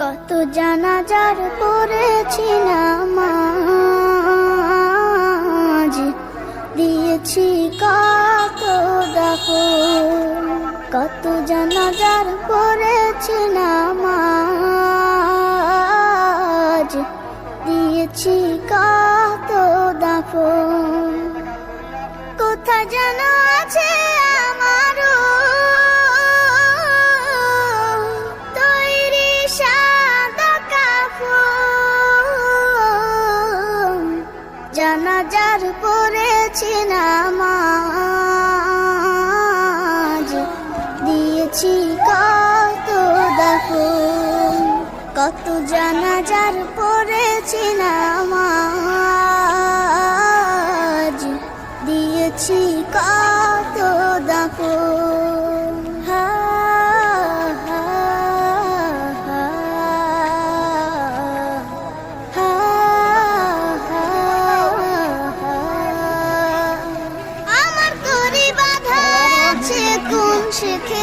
কত জানাজার পড়েছি নামাজ দিয়েছি কত দেখো কত জানাজার পড়েছি নামাজ দিয়েছি কত দেখো কোথায় যেন আছে আমারও তৈরি সাদা কাফন। জানাজার পড়েছি নামাজ দিয়েছি কত দেখো কত জানাজার পড়েছি নামাজ দিয়েছি কত দেখো। আমার শেখে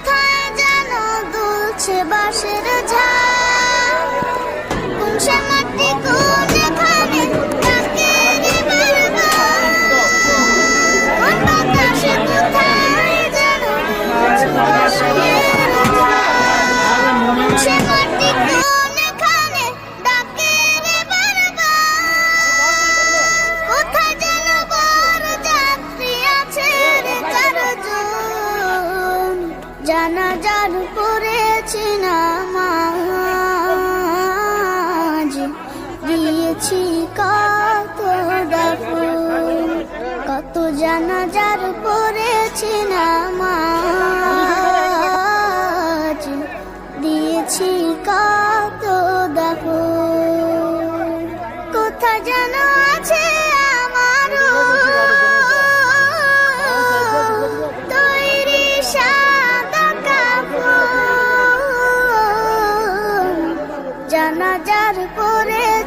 কোথায় যেন দুলছে বাঁশের জানাজার পড়েছি নামাজ। দিয়েছি কত দাফন, কত জানাজার পড়েছি নামাজ। দিয়েছি কত দাফন, কোথায় যেন আছে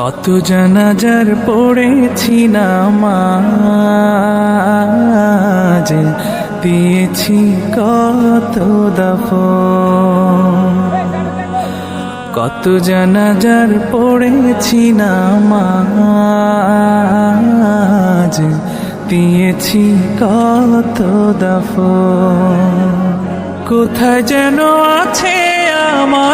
কত জানাজার পড়েছি নামাজ দিয়েছি কত দফন। কত জানাজার পড়েছি নামাজ দিয়েছি কত দফন। কোথায় যেন আছে আমারও